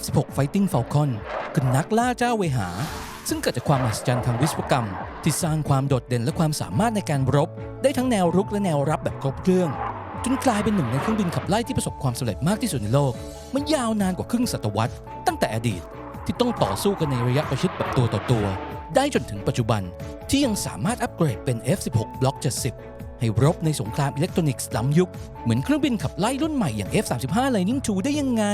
F16 Fighting Falcon คือนักล่าเจ้าเวหา ซึ่งเกิดจากความมหัศจรรย์ทางวิศวกรรม ที่สร้างความโดดเด่นและความสามารถในการรบ ได้ทั้งแนวรุกและแนวรับแบบครบเครื่อง จนกลายเป็นหนึ่งในเครื่องบินขับไล่ที่ประสบความสำเร็จมากที่สุดในโลกมายาวนานกว่าครึ่งศตวรรษ ตั้งแต่อดีตที่ต้องต่อสู้กันในระยะประชิดแบบตัวต่อตัว ได้จนถึงปัจจุบันที่ยังสามารถอัปเกรดเป็น F16 Block 70 ให้รบในสงครามอิเล็กทรอนิกส์ล้ำยุค เหมือนเครื่องบินขับไล่รุ่นใหม่อย่าง F35 Lightning II ได้ยังไง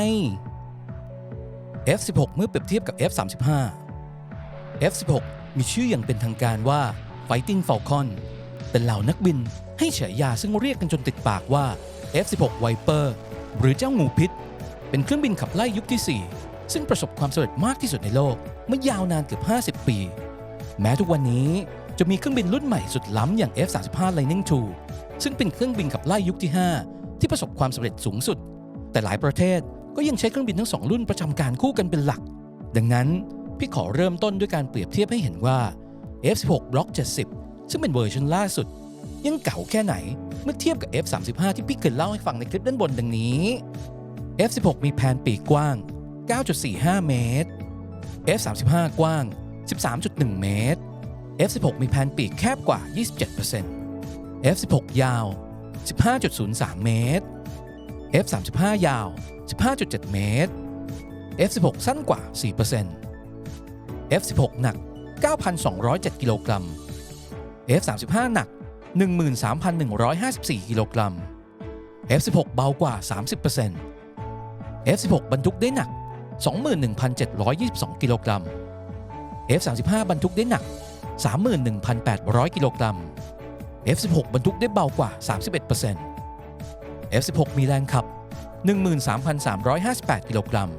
F16 เมื่อเปรียบเทียบกับ F35 F16 มีชื่ออย่างเป็นทางการว่า Fighting Falcon แต่เหล่านักบินให้ฉายาซึ่งเรียกกันจนติดปากว่า F16 Viper หรือเจ้างูพิษ เป็นเครื่องบินขับไล่ยุคที่ 4 ซึ่งประสบความสำเร็จมากที่สุดในโลกเมื่อยาวนานเกือบ50 ปี แม้ทุกวันนี้จะมีเครื่องบินรุ่นใหม่สุดล้ำอย่าง F35 Lightning II ซึ่งเป็นเครื่องบินขับไล่ยุคที่ 5 ที่ประสบความสำเร็จสูงสุด แต่หลายประเทศ ก็ยังใช้เครื่องบินทั้งสองรุ่นประจำการคู่กันเป็นหลัก ดังนั้นพี่ขอเริ่มต้นด้วยการเปรียบเทียบให้เห็นว่า F16 Block 70 ซึ่งเป็นเวอร์ชันล่าสุด ยังเก่าแค่ไหนเมื่อเทียบกับ F35 ที่พี่เคยเล่าให้ฟังในคลิปด้านบนดังนี้ F16 มีแผนปีกกว้าง 9.45 เมตร F35 กว้าง 13.1 เมตร F16 มีแผนปีกแคบกว่า 27% F16 ยาว 15.03 เมตร F35 ยาว 15.7 เมตร F16 สั้นกว่า 4% F16 หนัก 9,207 กิโลกรัม F35 หนัก 13,154 กิโลกรัม F16 เบากว่า 30% F16 บรรทุกได้หนัก 21,722 กิโลกรัม F35 บรรทุกได้หนัก 31,800 กิโลกรัม F16 บรรทุกได้เบากว่า 31% F16 มีแรงขับ 13,358 กิโลกรัม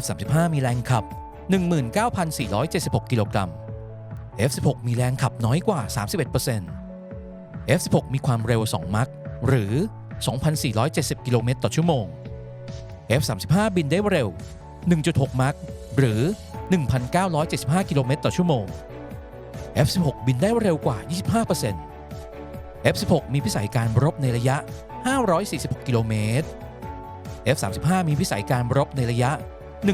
F35 มีแรงขับ 19,476 กิโลกรัม F16 มีแรงขับน้อยกว่า 31% F16 มีความเร็ว 2 มัคหรือ 2,470 กิโลเมตรต่อชั่วโมง F35 บินได้เร็ว 1.6 มัคหรือ 1,975 กิโลเมตรต่อชั่วโมง F16 บินได้เร็วกว่า 25% F16 มีพิสัยการรบในระยะ 546 กิโลเมตร F35 มีพิสัยการรบในระยะ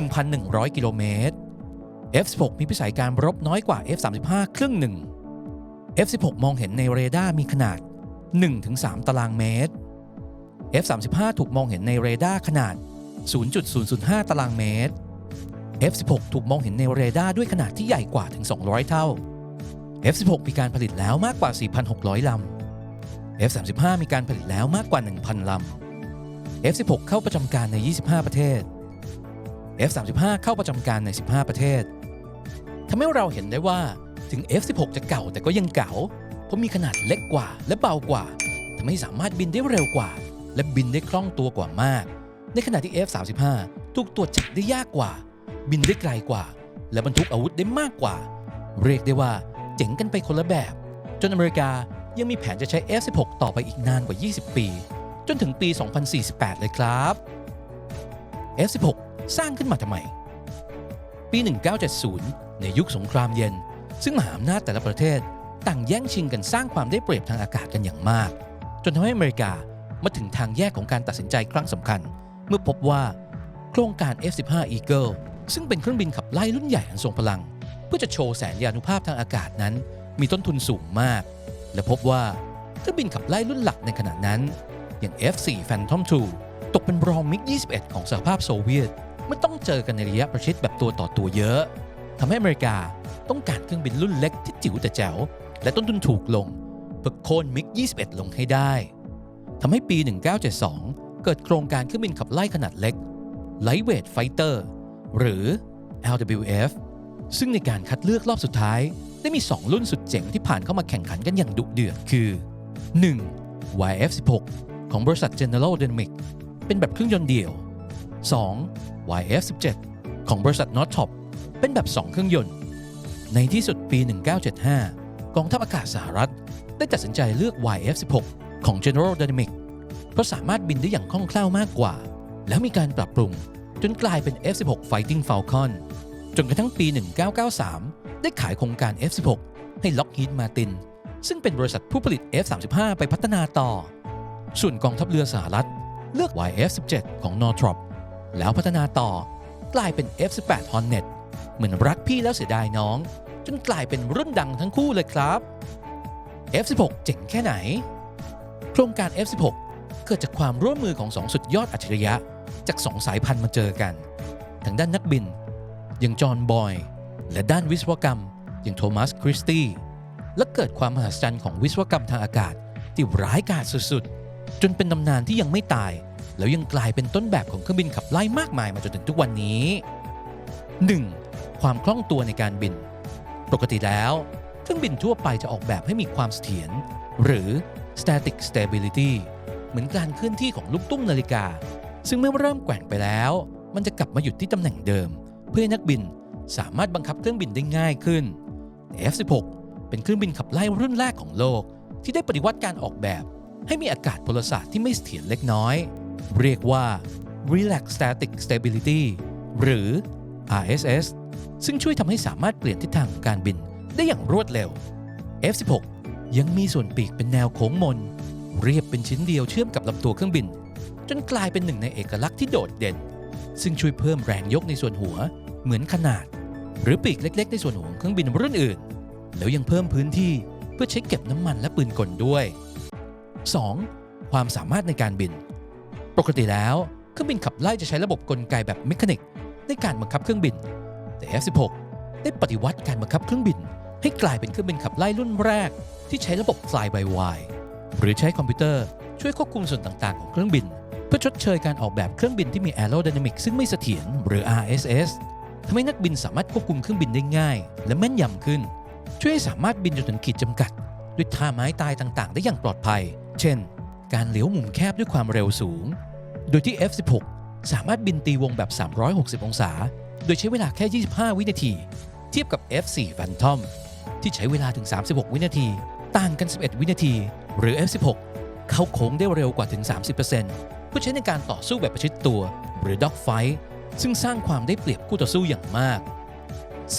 1,100 กิโลเมตร F16 มีพิสัยการรบน้อยกว่า F35 ครึ่งหนึ่ง F16 มองเห็นในเรดาร์มีขนาด 1-3 ตารางเมตร F35 ถูกมองเห็นในเรดาร์ขนาด 0.005 ตารางเมตร F16 ถูกมองเห็นในเรดาร์ด้วยขนาดที่ใหญ่กว่าถึง 200 เท่า F16 มีการผลิตแล้วมากกว่า 4,600 ลำ F35 มีการผลิตแล้วมากกว่า 1,000 ลำ F16 เข้าประจำการใน 25 ประเทศ F35 เข้าประจำการใน 15 ประเทศทำให้เราเห็นได้ว่าถึง F16 จะเก่าแต่ก็ยังเก่า เพราะมีขนาดเล็กกว่าและเบากว่าทำให้สามารถบินได้เร็วกว่า และบินได้คล่องตัวกว่ามาก ในขณะที่ F35 ถูกตรวจจับได้ยากกว่า บินได้ไกลกว่า และบรรทุกอาวุธได้มากกว่า เรียกได้ว่าเจ๋งกันไปคนละแบบ จนอเมริกา ยังมีแผนจะใช้ F16 ต่อไปอีกนานกว่า 20 ปี จนถึงปี 2048 เลยครับ F16 สร้างขึ้นมาทำไม ปี 1970 ในยุคสงครามเย็น ซึ่งมหาอำนาจแต่ละประเทศต่างแย่งชิงกันสร้างความได้เปรียบทางอากาศกันอย่างมาก จนทำให้อเมริกามาถึงทางแยกของการตัดสินใจครั้งสำคัญ เมื่อพบว่าโครงการ F-15 Eagle ซึ่งเป็นเครื่องบินขับไล่รุ่นใหญ่อันทรงพลัง เพื่อจะโชว์แสนยานุภาพทางอากาศนั้น มีต้นทุนสูงมาก และพบว่าเครื่องบินขับไล่รุ่นหลักในขณะนั้น อย่าง F-4 Phantom II ตกเป็นรองมิก 21 ของสหภาพโซเวียตเมื่อต้องเจอกันในระยะประชิดแบบตัวต่อตัวเยอะทำให้อเมริกาต้องการเครื่องบินรุ่นเล็กที่จิ๋วแต่แจ๋ว และต้นทุนถูกลงเพื่อโค่นมิก 21 ลงให้ได้ทำให้ปี 1972 เกิดโครงการเครื่องบินขับไล่ขนาดเล็ก Lightweight Fighter หรือ LWF ซึ่งในการคัดเลือกรอบสุดท้าย ได้มี 2 รุ่นสุดเจ๋งที่ผ่านเข้ามาแข่งขันกันอย่างดุเดือดคือ 1. YF-16 ของบริษัท General Dynamics เป็นแบบเครื่องยนต์เดี่ยว 2. YF-17 ของบริษัท Northrop เป็นแบบ 2 เครื่องยนต์ ในที่สุดปี 1975 กองทัพอากาศสหรัฐ ได้ตัดสินใจเลือก YF-16 ของ General Dynamics เพราะสามารถบินได้อย่างคล่องแคล่วมากกว่า แล้วมีการปรับปรุงจนกลายเป็น F-16 Fighting Falcon จนกระทั่งปี 1993 ได้ขายโครงการ F-16 ให้ Lockheed Martin ซึ่งเป็นบริษัทผู้ผลิต F-35 ไปพัฒนาต่อ ส่วนกองทัพเรือสหรัฐ เลือก YF-17 ของ Northrop แล้วพัฒนาต่อกลายเป็น F18 Hornet เหมือนรักพี่แล้วเสียดายน้อง จนกลายเป็นรุ่นดังทั้งคู่เลยครับ F16 เจ๋งแค่ไหน โครงการ F16 เกิดจากความร่วมมือของสองสุดยอดอัจฉริยะ จากสองสายพันธุ์มาเจอกัน ทางด้านนักบิน อย่างจอห์นบอย และด้านวิศวกรรม อย่างโทมัสคริสตี้และเกิดความมหัศจรรย์ของวิศวกรรมทางอากาศ ที่ร้ายกาจสุดๆ จนเป็นตำนานที่ยังไม่ตาย แล้วยังกลายเป็นต้นแบบของเครื่องบินขับไล่มากมายมาจนถึงทุกวันนี้ 1. ความคล่องตัวในการบิน ปกติแล้ว เครื่องบินทั่วไปจะออกแบบให้มีความเสถียรหรือ static stability เหมือนการเคลื่อนที่ของลูกตุ้มนาฬิกา ซึ่งเมื่อเริ่มแกว่งไปแล้ว มันจะกลับมาหยุดที่ตำแหน่งเดิม เพื่อให้นักบินสามารถบังคับเครื่องบินได้ง่ายขึ้น F16 เป็นเครื่องบินขับไล่รุ่นแรกของโลก ที่ได้ปฏิวัติการออกแบบ ให้มีอากาศพลศาสตร์ที่ไม่เสถียรเล็กน้อย เรียกว่า Relax Static Stability หรือ RSS ซึ่งช่วยทำให้สามารถเปลี่ยนทิศทางการบินได้อย่างรวดเร็ว F16 ยังมีส่วนปีกเป็นแนวโค้งมน เรียบเป็นชิ้นเดียวเชื่อมกับลำตัวเครื่องบิน จนกลายเป็นหนึ่งในเอกลักษณ์ที่โดดเด่น ซึ่งช่วยเพิ่มแรงยกในส่วนหัว เหมือนขนาด หรือปีกเล็ก ๆ ในส่วนหัวของเครื่องบินรุ่นอื่น แล้วยังเพิ่มพื้นที่เพื่อใช้เก็บน้ำมันและปืนกลด้วย 2. ความสามารถในการบิน ปกติแล้วเครื่องบินขับไล่จะใช้ระบบกลไกแบบเมคานิกในการบังคับเครื่องบิน แต่ F16 ได้ปฏิวัติการบังคับเครื่องบิน ให้กลายเป็นเครื่องบินขับไล่รุ่นแรก ที่ใช้ระบบ Fly by Wire หรือใช้คอมพิวเตอร์ช่วยควบคุมส่วนต่างๆ ของเครื่องบิน เพื่อชดเชยการออกแบบเครื่องบินที่มี Aerodynamic ซึ่งไม่เสถียรหรือ RSS ทำให้นักบินสามารถควบคุมเครื่องบินได้ง่าย และแม่นยำขึ้น ช่วยให้สามารถบินจนถึงขีดจำกัด ด้วยท่าไม้ตายต่างๆ ได้อย่างปลอดภัย เช่น การเลี้ยวมุมแคบด้วยความเร็วสูง โดยที่ F16 สามารถบินตีวงแบบ 360 องศา โดยใช้เวลาแค่ 25 วินาที เทียบกับ F4 Phantom ที่ใช้เวลาถึง 36 วินาที ต่างกัน 11 วินาที หรือ F16 เข้าโค้งได้เร็วกว่าถึง 30%เพื่อใช้ในการต่อสู้แบบประชิดตัว หรือ Dog Fight ซึ่งสร้างความได้เปรียบคู่ต่อสู้อย่างมาก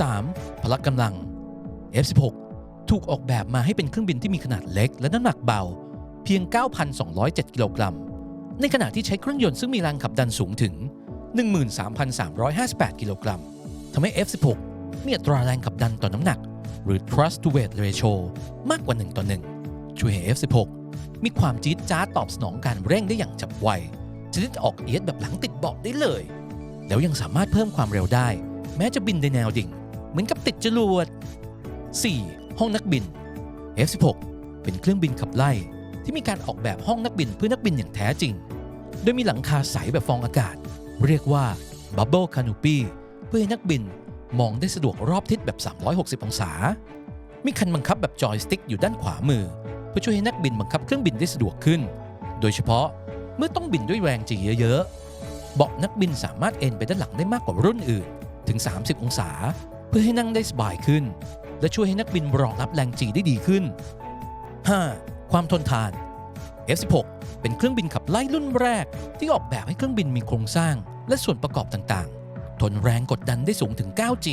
3. พละกำลัง F16 ถูกออกแบบมาให้เป็นเครื่องบินที่มีขนาดเล็กและน้ำหนักเบา เพียง 9,207 กิโลกรัม ในขณะที่ใช้เครื่องยนต์ซึ่งมีแรงขับดันสูงถึง 13,358 กิโลกรัมทำให้ F16 มีอัตราแรงขับดันต่อน้ำหนัก หรือ thrust to weight ratio มากกว่า 1 ต่อ 1 ช่วยให้ F16 มีความจี๊ดจ๊าตอบสนองการเร่งได้อย่างฉับไวชนิดออกเอียดแบบหลังติดเบาะได้เลย แล้วยังสามารถเพิ่มความเร็วได้ แม้จะบินในแนวดิ่ง เหมือนกับติดจรวด 4. ห้องนักบิน F16 เป็นเครื่องบินขับไล่ ที่มีการออกแบบห้องนักบินเพื่อนักบินอย่างแท้จริง โดยมีหลังคาใสแบบฟองอากาศ เรียกว่า Bubble Canopy เพื่อให้นักบินมองได้สะดวกรอบทิศแบบ 360 องศา มีคันบังคับแบบจอยสติ๊กอยู่ด้านขวามือ เพื่อช่วยให้นักบินบังคับเครื่องบินได้สะดวกขึ้น โดยเฉพาะเมื่อต้องบินด้วยแรงจีเยอะๆ เบาะนักบินสามารถเอนไปด้านหลังได้มากกว่ารุ่นอื่น ถึง 30 องศา เพื่อให้นั่งได้สบายขึ้น และช่วยให้นักบินรองรับแรงจีได้ดีขึ้น 5. ความทนทาน F16 เป็นเครื่องบินขับไล่รุ่นแรก ที่ออกแบบให้เครื่องบินมีโครงสร้าง และส่วนประกอบต่างๆ ทนแรงกดดันได้สูงถึง 9G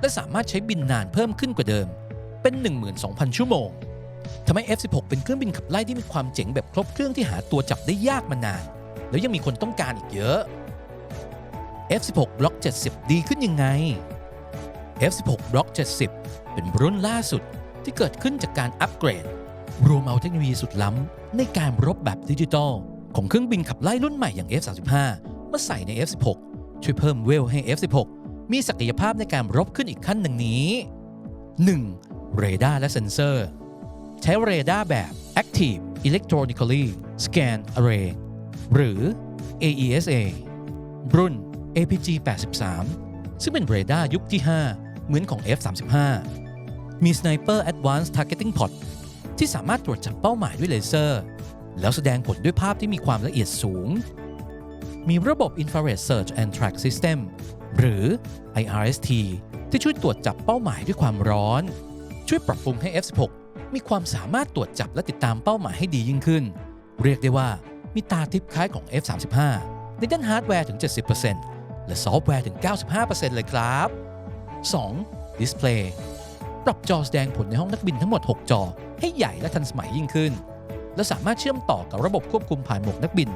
และสามารถใช้บินนานเพิ่มขึ้นกว่าเดิม เป็น 12,000 ชั่วโมงทำให้ F16 เป็นเครื่องบินขับไล่ที่มีความเจ๋งแบบครบเครื่องที่หาตัวจับได้ยากมานาน แล้วยังมีคนต้องการอีกเยอะ F16 Block 70 ดีขึ้นยังไง F16 Block 70 เป็นรุ่นล่าสุดที่เกิดขึ้นจากการอัปเกรด รวมเอาเทคโนโลยีสุดล้ำในการรบแบบดิจิตอลของเครื่องบินขับไล่รุ่นใหม่อย่าง F35 มาใส่ใน F16 ช่วยเพิ่มเวลให้ F16 มีศักยภาพในการรบขึ้นอีกขั้นหนึ่งนี้ 1. เรดาร์และเซนเซอร์ ใช้เรดาร์แบบ Active Electronically Scan Array หรือ AESA รุ่น APG 83 ซึ่งเป็นเรดาร์ยุคที่ 5 เหมือนของ F35 มี Sniper Advanced Targeting Pod ที่สามารถตรวจจับเป้าหมายด้วยเลเซอร์ แล้วแสดงผลด้วยภาพที่มีความละเอียดสูง มีระบบ Infrared Search and Track System หรือ IRST ที่ช่วยตรวจจับเป้าหมายด้วยความร้อน ช่วยปรับปรุงให้ F16 มีความสามารถตรวจจับและติดตามเป้าหมายให้ดียิ่งขึ้น เรียกได้ว่า มีตาทิพย์คล้ายของ F35 ในด้านฮาร์ดแวร์ถึง 70%และซอฟต์แวร์ถึง 95%เลยครับ 2. Display ปรับจอแสดงผลในห้องนักบินทั้งหมด 6 จอ ให้ใหญ่และทันสมัยยิ่งขึ้น และสามารถเชื่อมต่อกับระบบควบคุมผ่านหมวกนักบิน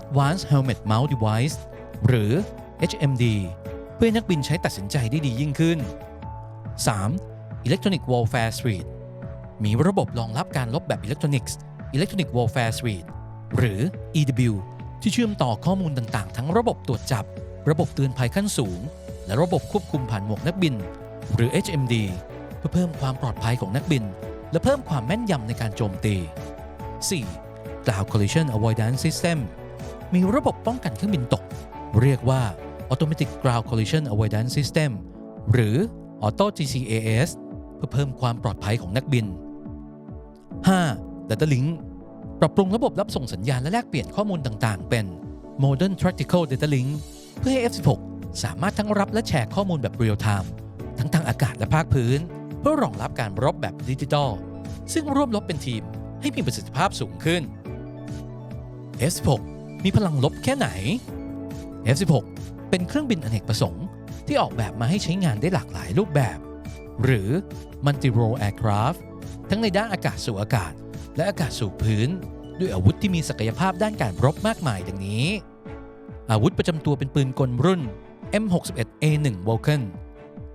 Advanced Helmet Mount Device หรือ HMD เพื่อนักบินใช้ตัดสินใจได้ดียิ่งขึ้น 3. Electronic Warfare Suite มีระบบรองรับการลบแบบอิเล็กทรอนิกส์ Electronic Warfare Suite หรือ EW ที่เชื่อมต่อข้อมูลต่างๆ ทั้งระบบตรวจจับ ระบบเตือนภัยขั้นสูง และระบบควบคุมผ่านหมวกนักบิน หรือ HMD เพื่อเพิ่มความปลอดภัยของนักบิน และเพิ่มความแม่นยำในการโจมตี 4. Cloud Collision Avoidance System มีระบบป้องกันเครื่องบินตก เรียกว่า Automatic Ground Collision Avoidance System หรือ Auto GCAS เพื่อเพิ่มความปลอดภัยของนักบิน 5. Data Link ปรับปรุงระบบรับส่งสัญญาณและแลกเปลี่ยนข้อมูลต่างๆ เป็น Modern Tactical Data Link เพื่อให้ F16 สามารถทั้งรับและแชร์ข้อมูลแบบ Real Time ทั้งทางอากาศและภาคพื้น เพื่อรองรับการรบแบบดิจิทัล ซึ่งร่วมรบเป็นทีมให้มีประสิทธิภาพสูงขึ้น F16 มีพลังลบแค่ไหน F16 เป็นเครื่องบินอเนกประสงค์ ที่ออกแบบมาให้ใช้งานได้หลากหลายรูปแบบ หรือ Multi Role Aircraft ทั้งในด้านอากาศสู่อากาศ และอากาศสู่พื้น ด้วยอาวุธที่มีศักยภาพด้านการรบมากมายดังนี้ อาวุธประจำตัวเป็นปืนกลรุ่น M61A1 Vulcan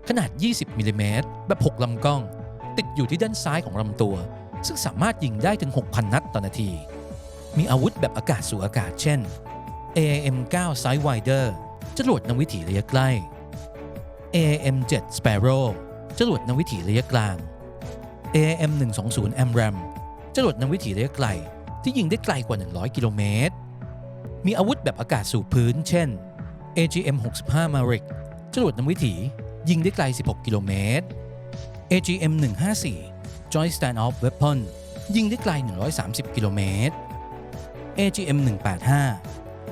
ขนาด 20มิลลิเมตรแบบ 6 ลำกล้อง ติดอยู่ที่ด้านซ้ายของลำตัว ซึ่งสามารถยิงได้ถึง 6,000 นัดต่อนาที มีอาวุธแบบอากาศสู่อากาศเช่น AIM-9 Sidewinder จรวดนวิถีระยะใกล้ AIM-7 Sparrow จรวดนวิถีระยะกลาง AIM-120 AMRAAM จรวดนำวิถีระยะไกล ที่ยิงได้ไกลกว่า 100 กิโลเมตร มีอาวุธแบบอากาศสู่พื้น เช่น AGM-65 Maverick จรวดนำวิถียิงได้ไกล 16 กิโลเมตร AGM-154 Joint Standoff Weapon ยิงได้ไกล 130 กิโลเมตร AGM-185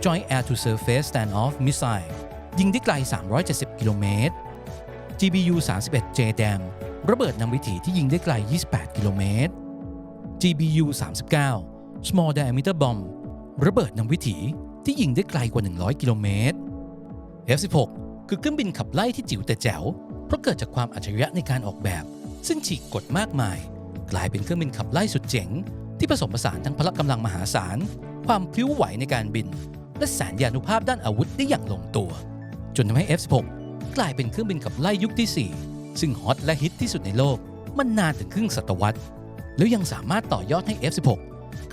Joint Air to Surface Standoff Missile ยิงได้ไกล 370 กิโลเมตร GBU-31 JDAM ระเบิดนำวิถีที่ยิงได้ไกล 28 กิโลเมตร GBU-39 Small Diameter Bomb ระเบิดนำวิถีที่ยิงได้ไกลกว่า 100 กิโลเมตร F16 คือเครื่องบินขับไล่ที่จิ๋วแต่แจ๋ว เพราะเกิดจากความอัจฉริยะในการออกแบบ ซึ่งฉีกกฎมากมาย กลายเป็นเครื่องบินขับไล่สุดเจ๋ง ที่ผสมผสานทั้งพละกำลังมหาศาล ความพลิ้วไหวในการบิน และแสนยานุภาพด้านอาวุธได้อย่างลงตัว จนทำให้ F16 กลายเป็นเครื่องบินขับไล่ยุคที่ 4 ซึ่งฮอตและฮิตที่สุดในโลกมันนานถึงครึ่งศตวรรษ แล้วยังสามารถต่อยอดให้ F16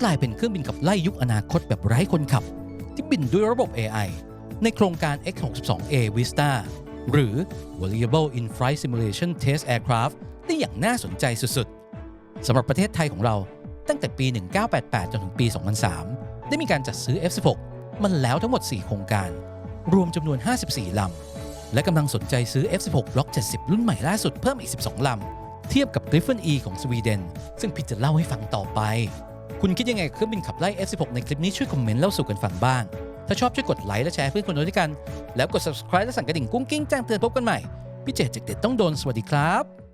กลายเป็นเครื่องบินขับไล่ยุคอนาคตแบบไร้คนขับ ที่บินด้วยระบบ AI ในโครงการ X62A Vista หรือ Variable In-Flight Simulation Test Aircraft ได้อย่างน่าสนใจสุดๆสำหรับประเทศไทยของเราตั้งแต่ปี 1988 จนถึงปี 2003 ได้มีการจัดซื้อ F16 มันแล้วทั้งหมด 4 โครงการ รวมจำนวน 54 ลำ และกำลังสนใจซื้อ F16 Block 70 รุ่นใหม่ล่าสุดเพิ่มอีก 12 ลำ เทียบกับ Griffon E ของสวีเดน ซึ่งพี่จะเล่าให้ฟังต่อไป คุณคิดยังไงเครื่องบินขับไล่ F16 ในคลิปนี้ช่วยคอมเมนต์เล่าสู่กันฟังบ้าง ถ้าชอบช่วยกดไลค์และแชร์เพื่อนคนดูด้วยกัน แล้วกด subscribe และสั่นกระดิ่งกุ้งกิ้งแจ้งเตือนพบกันใหม่พี่เจเจกเด็ดต้องโดนสวัสดีครับ